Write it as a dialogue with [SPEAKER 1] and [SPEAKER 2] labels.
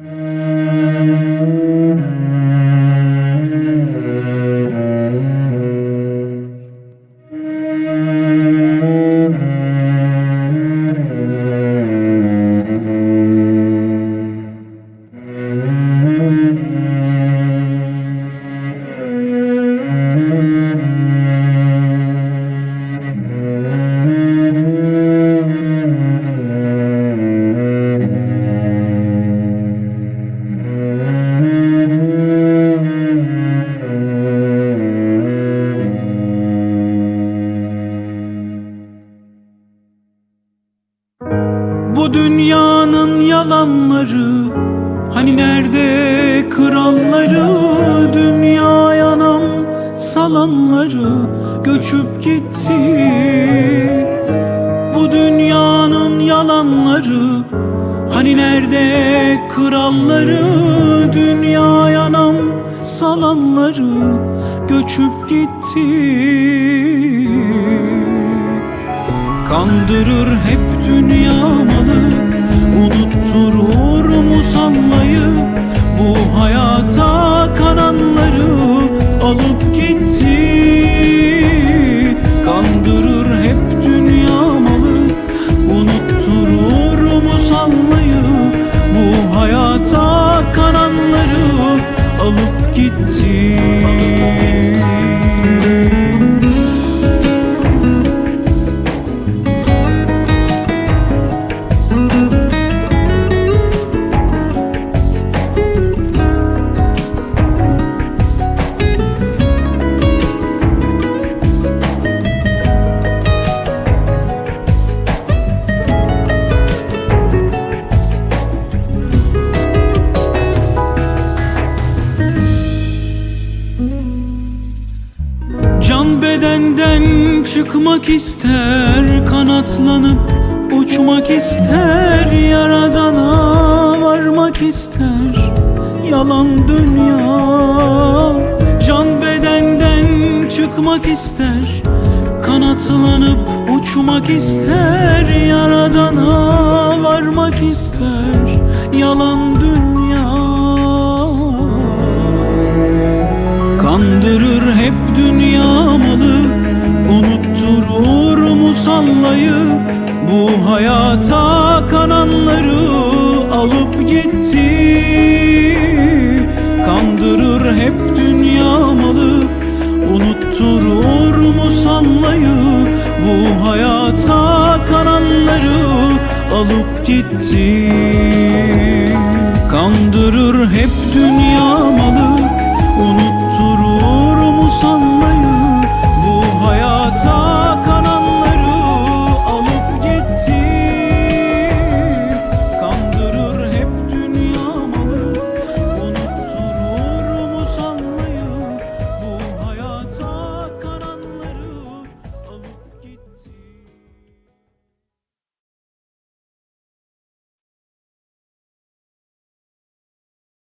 [SPEAKER 1] Mm-hmm. Bu dünyanın yalanları Hani nerede kralları? Dünya yanam salanları Göçüp gitti. Bu dünyanın yalanları Hani nerede kralları? Dünya yanam salanları Göçüp gitti Kandırır hep dünya malı. Unutturur musallayı. Bu hayata kananları Alıp gitti. Kandırır hep dünya malı. Unutturur musallayı. Bu hayata kananları Alıp gitti Can bedenden çıkmak ister Kanatlanıp uçmak ister Yaradana varmak ister. Yalan dünya Can bedenden çıkmak ister Kanatlanıp uçmak ister Yaradana varmak ister. Yalan dünya. Kandırır hep dünya musallayı Bu hayata kananları alıp gitti. Kandırır hep dünya malı Unutturur musallayı Bu hayata kananları alıp gitti. Kandırır